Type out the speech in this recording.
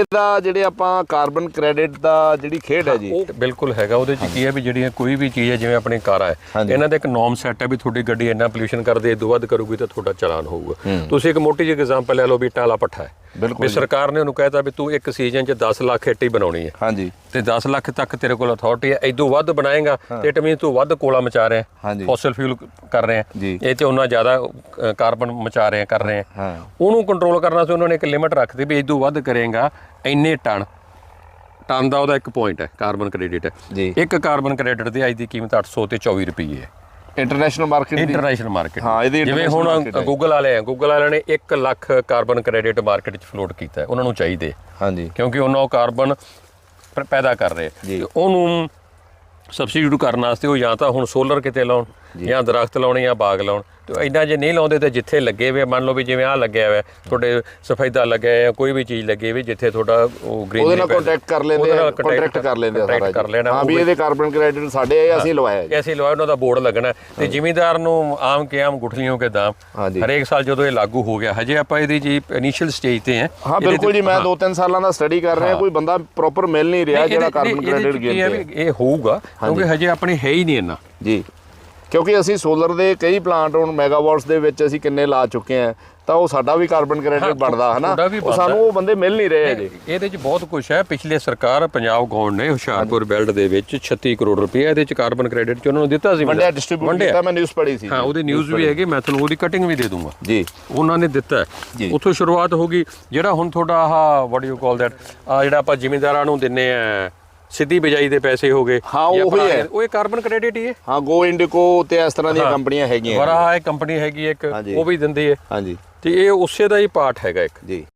ਇਹਦਾ ਜਿਹੜੇ ਆਪਾਂ ਕਾਰਬਨ ਕ੍ਰੈਡਿਟ ਦਾ ਜਿਹੜੀ ਖੇਡ ਹੈ ਜੀ। ਬਿਲਕੁਲ ਹੈਗਾ। ਉਹਦੇ ਚ ਕੀ ਹੈ ਵੀ ਜਿਹੜੀਆਂ ਕੋਈ ਵੀ ਚੀਜ਼ ਹੈ ਜਿਵੇਂ ਆਪਣੀ ਕਾਰਾਂ ਹੈ। ਇਹਨਾਂ ਦਾ ਇੱਕ ਨੋਰਮ ਸੈੱਟ ਹੈ ਵੀ ਤੁਹਾਡੀ ਗੱਡੀ ਇੰਨਾ ਪੋਲੂਸ਼ਨ ਕਰਦੇ ਇਦੋਂ ਵੱਧ ਕਰੂਗੀ ਤਾਂ ਤੁਹਾਡਾ ਚਲਾਨ ਹੋਊਗਾ। ਤੁਸੀਂ ਇੱਕ ਮੋਟੀ ਜਿਹੀ ਐਗਜ਼ਾਮਪਲ ਲੈ ਲਓ ਵੀ ਟਾਲਾ ਪੱਠਾ ਹੈ। ਵੀ ਸਰਕਾਰ ਨੇ ਉਹਨੂੰ ਕਹਿਤਾ ਵੀ ਤੂੰ ਇੱਕ ਸੀਜ਼ਨ 'ਚ 10 ਲੱਖ ਏਟੀ ਬਣਾਉਣੀ ਹੈ। ਹਾਂਜੀ। ਤੇ 10 ਲੱਖ ਤੱਕ ਤੇਰੇ ਕੋਲ ਅਥਾਰਟੀ ਹੈ ਇਦੋਂ ਵੱਧ ਬਣਾਏਗਾ ਤੇ ਇਟ ਮੀਨ ਤੂੰ ਵੱਧ ਕੋਲਾ ਮਚਾ ਰਿਹਾ ਹਾਂਜੀ। ਫੋਸਲ ਫਿਊਲ ਕਰ ਰਿਹਾ। ਇਹ ਤੇ ਉਹਨਾਂ ਜ਼ਿਆਦਾ ਕਾਰਬਨ ਮਚਾ ਰਿਹਾ ਕਰ ਰਹੇ ਹਾਂ। ਉਹਨੂੰ ਕੰਟਰੋਲ ਕਰਨਾ ਸੀ ਉਹਨਾਂ ਨੇ ਇੱਕ ਲਿਮਿਟ ਰੱਖਦੀ ਵੀ ਇਦੋਂ ਵੱਧ ਕਰੇਗਾ ਇੰਨੇ ਟਨ। ਟਨ ਦਾ ਉਹਦਾ ਇੱਕ ਪੁਆਇੰਟ ਹੈ ਕਾਰਬਨ ਕ੍ਰੈਡਿਟ। ਇੱਕ ਕਾਰਬਨ ਕ੍ਰੈਡਿਟ ਦੀ ਅੱਜ ਦੀ ਕੀਮਤ 800 ਤੇ 24 ਰੁਪਏ ਹੈ। ਇੰਟਰਨੈਸ਼ਨਲ ਮਾਰਕੀਟ ਦੀ? ਇੰਟਰਨੈਸ਼ਨਲ ਮਾਰਕੀਟ ਹਾਂ, ਇਹਦੀ ਜਿਵੇਂ ਹੁਣ। ਗੂਗਲ ਵਾਲੇ ਆ ਗੂਗਲ ਵਾਲਿਆਂ ਨੇ 1 ਲੱਖ ਕਾਰਬਨ ਕ੍ਰੈਡਿਟ ਮਾਰਕੀਟ 'ਚ ਫਲੋਟ ਕੀਤਾ ਉਹਨਾਂ ਨੂੰ ਚਾਹੀਦੇ। ਹਾਂਜੀ। ਕਿਉਂਕਿ ਉਹਨਾਂ ਉਹ ਕਾਰਬਨ ਪੈਦਾ ਕਰ ਰਹੇ ਉਹਨੂੰ ਸਬਸਟੀਟਿਊਟ ਕਰਨ ਵਾਸਤੇ ਉਹ ਜਾਂ ਤਾਂ ਹੁਣ ਸੋਲਰ ਕਿਤੇ ਲਾਉਣ ਜਾਂ। ਦਰਖਤ ਲਾਉਣੇ ਜਾਂ ਬਾਗ ਲਾਉਣ। ਤੇ ਇੰਨਾ ਜੇ ਨਹੀਂ ਲਾਉਂਦੇ ਤੇ ਜਿੱਥੇ ਲੱਗੇ ਹੋਏ ਮੰਨ ਲਓ ਵੀ ਜਿਵੇਂ ਆ ਲੱਗਿਆ ਹੋਇਆ ਤੁਹਾਡੇ ਸਫੈਦਾ ਲੱਗਿਆ ਹੈ ਜਾਂ ਕੋਈ ਵੀ ਚੀਜ਼ ਲੱਗੀ ਵੀ ਜਿੱਥੇ ਤੁਹਾਡਾ ਉਹ ਗ੍ਰੀਨ ਉਹਦੇ ਨਾਲ ਕੰਟੈਕਟ ਕਰ ਲੈਂਦੇ ਆ ਕੰਟਰੈਕਟ ਕਰ ਲੈਂਦੇ ਆ ਸਾਰਾ ਕਰ ਲੈਣਾ ਹਾਂ ਵੀ ਇਹਦੇ ਕਾਰਬਨ ਕ੍ਰੈਡਿਟ ਸਾਡੇ ਆ ਅਸੀਂ ਲਵਾਇਆ ਜੀ। ਐਸੇ ਲਵਾ ਉਹਨਾਂ ਦਾ ਬੋਰਡ ਲੱਗਣਾ। ਤੇ ਜ਼ਿਮੀਂਦਾਰ ਨੂੰ ਆਮ ਕੇ ਆਮ ਗੁਠਲੀਆਂ ਕੇ ਦਾਮ। ਹਰੇਕ ਸਾਲ ਜਦੋਂ ਇਹ ਲਾਗੂ ਹੋ ਗਿਆ ਹਜੇ ਆਪਾਂ ਇਹਦੀ ਜੀ ਇਨੀਸ਼ੀਅਲ ਸਟੇਜ ਤੇ ਹਾਂ। ਹਾਂ ਬਿਲਕੁਲ ਜੀ ਮੈਂ 2-3 ਸਾਲਾਂ ਦਾ ਸਟੱਡੀ ਕਰ ਰਿਹਾ ਕੋਈ ਬੰਦਾ ਪ੍ਰੋਪਰ ਮਿਲ ਨਹੀਂ ਰਿਹਾ ਜਿਹੜਾ ਕਾਰਬਨ ਕ੍ਰੈਡਿਟ ਹੈ ਵੀ ਇਹ ਹੋਊਗਾ ਕਿਉਂਕਿ ਹਜੇ ਆਪਣੇ ਹੈ ਹੀ ਨਹੀਂ ਇੰਨਾ। ਜੀ। ਕਿਉਂਕਿ ਅਸੀਂ ਸੋਲਰ ਦੇ ਕਈ ਪਲਾਂਟ ਹੁਣ ਮੈਗਾਵਾਟਸ ਦੇ ਵਿੱਚ ਅਸੀਂ ਕਿੰਨੇ ਲਾ ਚੁੱਕੇ ਆ ਤਾਂ ਉਹ ਸਾਡਾ ਵੀ ਕਾਰਬਨ ਕ੍ਰੈਡਿਟ ਬਣਦਾ ਹਨਾ? ਉਹ ਸਾਨੂੰ ਉਹ ਬੰਦੇ ਮਿਲ ਨਹੀਂ ਰਹੇ ਜੀ ਇਹਦੇ ਚ ਬਹੁਤ ਕੁਝ ਹੈ। ਪਿਛਲੇ ਸਰਕਾਰ ਪੰਜਾਬ ਗੌਰਮੈਂਟ ਨੇ ਹੁਸ਼ਿਆਰਪੁਰ ਬੈਲਟ ਦੇ ਵਿੱਚ 36 ਕਰੋੜ ਰੁਪਏ ਇਹਦੇ ਚ ਕਾਰਬਨ ਕ੍ਰੈਡਿਟ ਚ ਉਹਨਾਂ ਨੂੰ ਦਿੱਤਾ ਸੀ। ਵੰਡਿਆ ਡਿਸਟ੍ਰੀਬਿਊਟ ਕੀਤਾ ਮੈਂ ਨਿਊਜ਼ ਪੜ੍ਹੀ ਸੀ। ਹਾਂ ਉਹਦੀ ਨਿਊਜ਼ ਵੀ ਹੈਗੀ ਮੈਂ ਤੁਹਾਨੂੰ ਉਹਦੀ ਕਟਿੰਗ ਵੀ ਦੇ ਦੂੰਗਾ। ਜੀ। ਉਹਨਾਂ ਨੇ ਦਿੱਤਾ। ਉੱਥੋਂ ਸ਼ੁਰੂਆਤ ਹੋ ਗਈ ਜਿਹੜਾ ਹੁਣ ਤੁਹਾਡਾ ਆਹ ਵਾਟ ਯੂ ਕਾਲ ਦੈਟ ਆ ਜਿਹੜਾ ਆਪਾਂ ਜ਼ਿਮੀਂਦਾਰਾਂ ਨੂੰ ਦਿੰਨੇ ਆ ਸਿੱਧੀ ਬਿਜਾਈ ਦੇ ਪੈਸੇ ਹੋ ਗਏ ਹਾਂ, ਉਹੀ ਪੁਰਾਣੇ- ਹੈ। ਉਹ ਇਹ ਕਾਰਬਨ ਕ੍ਰੈਡਿਟ ਹੀ ਹੈ। ਹਾਂ ਗੋ ਇੰਡੀਕੋ ਤੇ ਇਸ ਤਰ੍ਹਾਂ ਦੀਆਂ ਕੰਪਨੀਆਂ ਹੈਗੀਆਂ। ਵਰਾ ਹੈ ਕੰਪਨੀ ਹੈਗੀ ਇੱਕ। ਉਹ ਵੀ ਦਿੰਦੀ ਹੈ। ਹਾਂਜੀ। ਤੇ ਇਹ ਉਸੇ ਦਾ ਹੀ ਪਾਰਟ ਹੈਗਾ ਇੱਕ। ਜੀ।